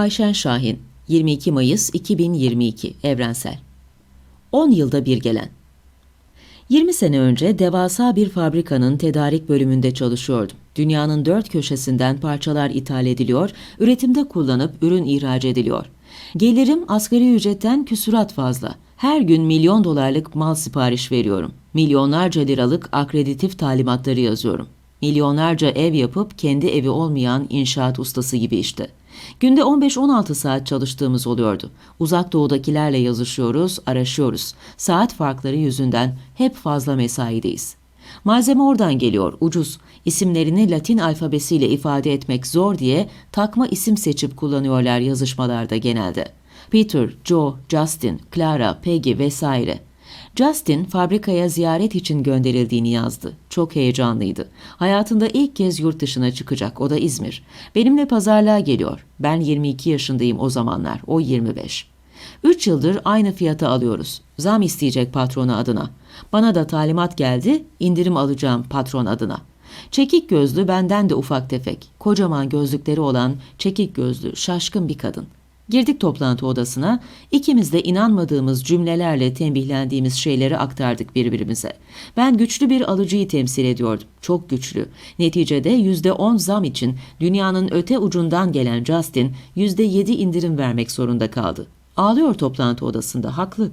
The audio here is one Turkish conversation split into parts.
Ayşen Şahin 22 Mayıs 2022 Evrensel 10 yılda bir gelen 20 sene önce devasa bir fabrikanın tedarik bölümünde çalışıyordum. Dünyanın dört köşesinden parçalar ithal ediliyor, üretimde kullanıp ürün ihraç ediliyor. Gelirim asgari ücretten küsurat fazla. Her gün milyon dolarlık mal sipariş veriyorum. Milyonlarca liralık akreditif talimatları yazıyorum. Milyonlarca ev yapıp kendi evi olmayan inşaat ustası gibi işte. Günde 15-16 saat çalıştığımız oluyordu. Uzak doğudakilerle yazışıyoruz, araşıyoruz. Saat farkları yüzünden hep fazla mesaideyiz. Malzeme oradan geliyor, ucuz. İsimlerini Latin alfabesiyle ifade etmek zor diye takma isim seçip kullanıyorlar yazışmalarda genelde. Peter, Joe, Justin, Clara, Peggy vesaire. Justin fabrikaya ziyaret için gönderildiğini yazdı. Çok heyecanlıydı. Hayatında ilk kez yurt dışına çıkacak. O da İzmir. Benimle pazarlığa geliyor. Ben 22 yaşındayım o zamanlar. O 25. 3 yıldır aynı fiyata alıyoruz. Zam isteyecek patronu adına. Bana da talimat geldi. indirim alacağım patron adına. Çekik gözlü benden de ufak tefek. Kocaman gözlükleri olan çekik gözlü şaşkın bir kadın. Girdik toplantı odasına, ikimiz de inanmadığımız cümlelerle tembihlendiğimiz şeyleri aktardık birbirimize. Ben güçlü bir alıcıyı temsil ediyordum, çok güçlü. Neticede yüzde on zam için dünyanın öte ucundan gelen Justin yüzde yedi indirim vermek zorunda kaldı. Ağlıyor toplantı odasında, haklı.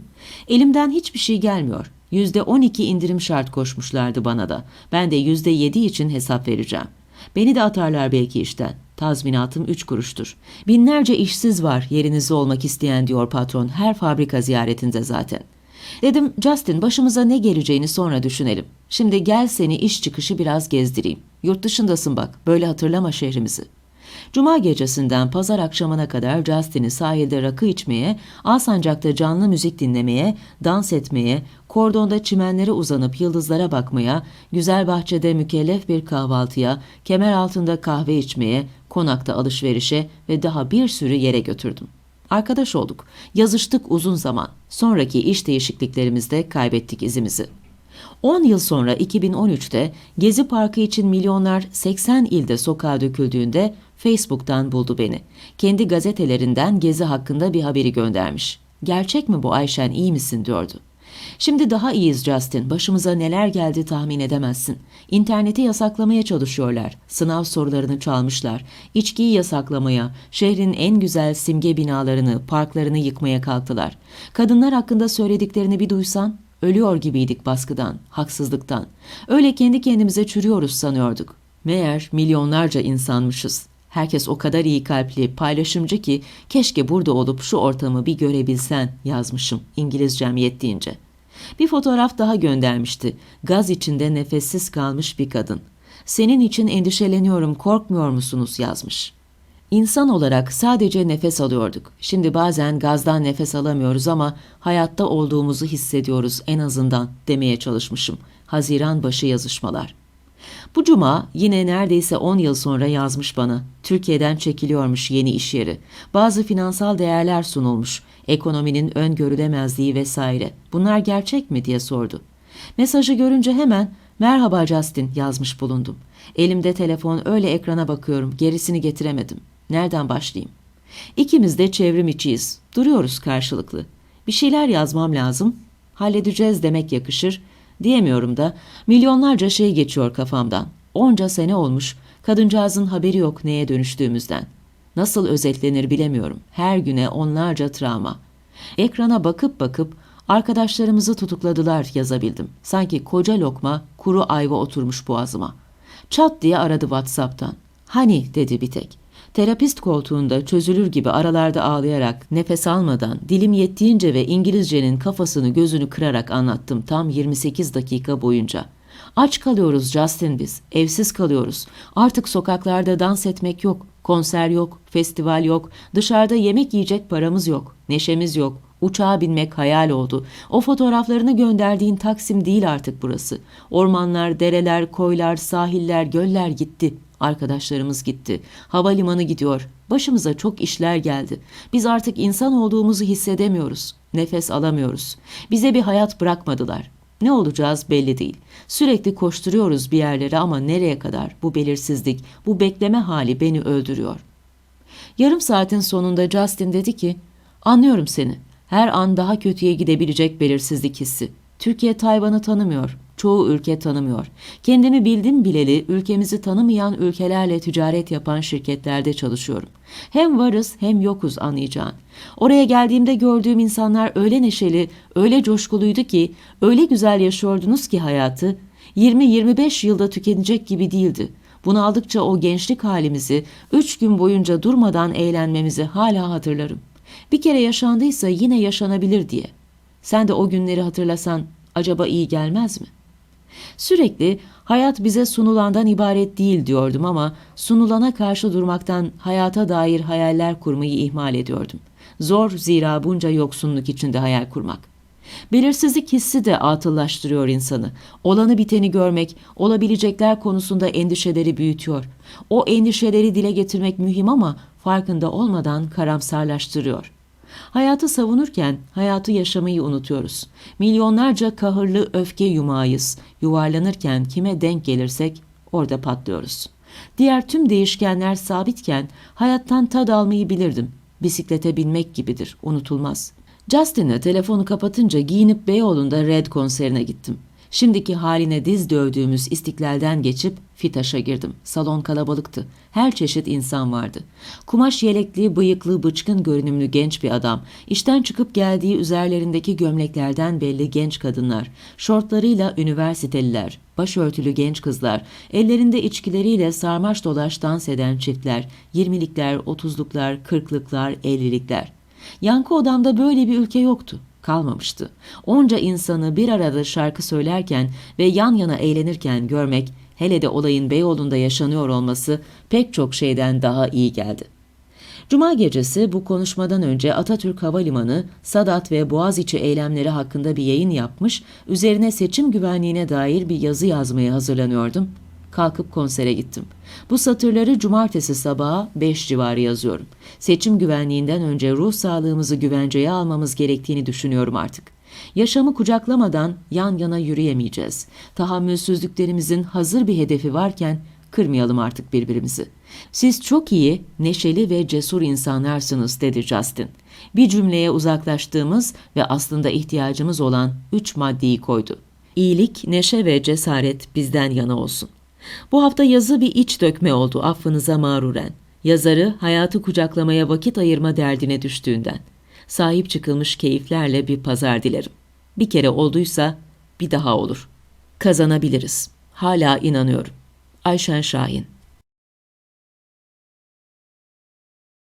Elimden hiçbir şey gelmiyor. Yüzde on iki indirim şart koşmuşlardı bana da. Ben de yüzde yedi için hesap vereceğim. Beni de atarlar belki işten. Tazminatım üç kuruştur. Binlerce işsiz var yerinizde olmak isteyen diyor patron her fabrika ziyaretinde zaten. Dedim Justin başımıza ne geleceğini sonra düşünelim. Şimdi gel seni iş çıkışı biraz gezdireyim. Yurt dışındasın bak böyle hatırlama şehrimizi. Cuma gecesinden pazar akşamına kadar Justin'i sahilde rakı içmeye, Alsancak'ta canlı müzik dinlemeye, dans etmeye, kordonda çimenlere uzanıp yıldızlara bakmaya, güzel bahçede mükellef bir kahvaltıya, kemer altında kahve içmeye, konakta alışverişe ve daha bir sürü yere götürdüm. Arkadaş olduk, yazıştık uzun zaman. Sonraki iş değişikliklerimizde kaybettik izimizi. 10 yıl sonra 2013'te Gezi Parkı için milyonlar 80 ilde sokağa döküldüğünde Facebook'tan buldu beni. Kendi gazetelerinden Gezi hakkında bir haberi göndermiş. Gerçek mi bu Ayşen iyi misin diyordu. Şimdi daha iyiyiz Justin. Başımıza neler geldi tahmin edemezsin. İnterneti yasaklamaya çalışıyorlar. Sınav sorularını çalmışlar. İçkiyi yasaklamaya, şehrin en güzel simge binalarını, parklarını yıkmaya kalktılar. Kadınlar hakkında söylediklerini bir duysan, ölüyor gibiydik baskıdan, haksızlıktan. Öyle kendi kendimize çürüyoruz sanıyorduk. Meğer milyonlarca insanmışız. Herkes o kadar iyi kalpli, paylaşımcı ki keşke burada olup şu ortamı bir görebilsen yazmışım İngilizcem yettiğince. Bir fotoğraf daha göndermişti. Gaz içinde nefessiz kalmış bir kadın. Senin için endişeleniyorum, korkmuyor musunuz yazmış. İnsan olarak sadece nefes alıyorduk. Şimdi bazen gazdan nefes alamıyoruz ama hayatta olduğumuzu hissediyoruz en azından demeye çalışmışım. Haziran başı yazışmalar. Bu cuma yine neredeyse 10 yıl sonra yazmış bana. Türkiye'den çekiliyormuş yeni iş yeri. Bazı finansal değerler sunulmuş. Ekonominin öngörülemezliği vesaire. Bunlar gerçek mi diye sordu. Mesajı görünce hemen merhaba Justin yazmış bulundum. Elimde telefon öyle ekrana bakıyorum gerisini getiremedim. Nereden başlayayım? İkimiz de çevrim içiyiz. Duruyoruz karşılıklı. Bir şeyler yazmam lazım. Halledeceğiz demek yakışır. Diyemiyorum da milyonlarca şey geçiyor kafamdan. Onca sene olmuş. Kadıncağızın haberi yok neye dönüştüğümüzden. Nasıl özetlenir bilemiyorum. Her güne onlarca travma. Ekrana bakıp bakıp arkadaşlarımızı tutukladılar yazabildim. Sanki koca lokma kuru ayva oturmuş boğazıma. Çat diye aradı Whatsapp'tan. Hani dedi bir tek. Terapist koltuğunda çözülür gibi aralarda ağlayarak, nefes almadan, dilim yettiğince ve İngilizcenin kafasını gözünü kırarak anlattım tam 28 dakika boyunca. Aç kalıyoruz Justin biz, evsiz kalıyoruz. Artık sokaklarda dans etmek yok, konser yok, festival yok, dışarıda yemek yiyecek paramız yok, neşemiz yok, Uçağa binmek hayal oldu. O fotoğraflarını gönderdiğin Taksim değil artık burası. Ormanlar, dereler, koylar, sahiller, göller gitti. Arkadaşlarımız gitti. Havalimanı gidiyor. Başımıza çok işler geldi. Biz artık insan olduğumuzu hissedemiyoruz. Nefes alamıyoruz. Bize bir hayat bırakmadılar. Ne olacağız belli değil. Sürekli koşturuyoruz bir yerlere ama nereye kadar? Bu belirsizlik, bu bekleme hali beni öldürüyor. Yarım saatin sonunda Justin dedi ki, anlıyorum seni. Her an daha kötüye gidebilecek belirsizlik hissi. Türkiye Tayvan'ı tanımıyor. Çoğu ülke tanımıyor. Kendimi bildim bileli ülkemizi tanımayan ülkelerle ticaret yapan şirketlerde çalışıyorum. Hem varız hem yokuz anlayacağın. Oraya geldiğimde gördüğüm insanlar öyle neşeli, öyle coşkuluydu ki, öyle güzel yaşıyordunuz ki hayatı, 20-25 yılda tükenecek gibi değildi. Bunu aldıkça o gençlik halimizi, üç gün boyunca durmadan eğlenmemizi hala hatırlarım. Bir kere yaşandıysa yine yaşanabilir diye. Sen de o günleri hatırlasan acaba iyi gelmez mi? Sürekli hayat bize sunulandan ibaret değil diyordum ama sunulana karşı durmaktan hayata dair hayaller kurmayı ihmal ediyordum. Zor zira bunca yoksunluk içinde hayal kurmak. Belirsizlik hissi de atıllaştırıyor insanı. Olanı biteni görmek, olabilecekler konusunda endişeleri büyütüyor. O endişeleri dile getirmek mühim ama farkında olmadan karamsarlaştırıyor. Hayatı savunurken hayatı yaşamayı unutuyoruz. Milyonlarca kahırlı öfke yumağıyız. Yuvarlanırken kime denk gelirsek orada patlıyoruz. Diğer tüm değişkenler sabitken hayattan tad almayı bilirdim. Bisiklete binmek gibidir, unutulmaz. Justin'e telefonu kapatınca giyinip Beyoğlu'nda Red konserine gittim. Şimdiki haline diz dövdüğümüz istiklalden geçip Fitaş'a girdim. Salon kalabalıktı. Her çeşit insan vardı. Kumaş yelekli, bıyıklı, bıçkın görünümlü genç bir adam. İşten çıkıp geldiği üzerlerindeki gömleklerden belli genç kadınlar. Şortlarıyla üniversiteliler. Başörtülü genç kızlar. Ellerinde içkileriyle sarmaş dolaş dans eden çiftler. Yirmilikler, otuzluklar, kırklıklar, ellilikler. Yankı odamda böyle bir ülke yoktu kalmamıştı. Onca insanı bir arada şarkı söylerken ve yan yana eğlenirken görmek, hele de olayın Beyoğlu'nda yaşanıyor olması pek çok şeyden daha iyi geldi. Cuma gecesi bu konuşmadan önce Atatürk Havalimanı, Sadat ve Boğaziçi eylemleri hakkında bir yayın yapmış, üzerine seçim güvenliğine dair bir yazı yazmaya hazırlanıyordum. Kalkıp konsere gittim. Bu satırları cumartesi sabahı 5 civarı yazıyorum. Seçim güvenliğinden önce ruh sağlığımızı güvenceye almamız gerektiğini düşünüyorum artık. Yaşamı kucaklamadan yan yana yürüyemeyeceğiz. Tahammülsüzlüklerimizin hazır bir hedefi varken kırmayalım artık birbirimizi. Siz çok iyi, neşeli ve cesur insanlarsınız dedi Justin. Bir cümleye uzaklaştığımız ve aslında ihtiyacımız olan üç maddeyi koydu. İyilik, neşe ve cesaret bizden yana olsun. Bu hafta yazı bir iç dökme oldu affınıza mağruren. Yazarı hayatı kucaklamaya vakit ayırma derdine düştüğünden. Sahip çıkılmış keyiflerle bir pazar dilerim. Bir kere olduysa bir daha olur. Kazanabiliriz. Hala inanıyorum. Ayşen Şahin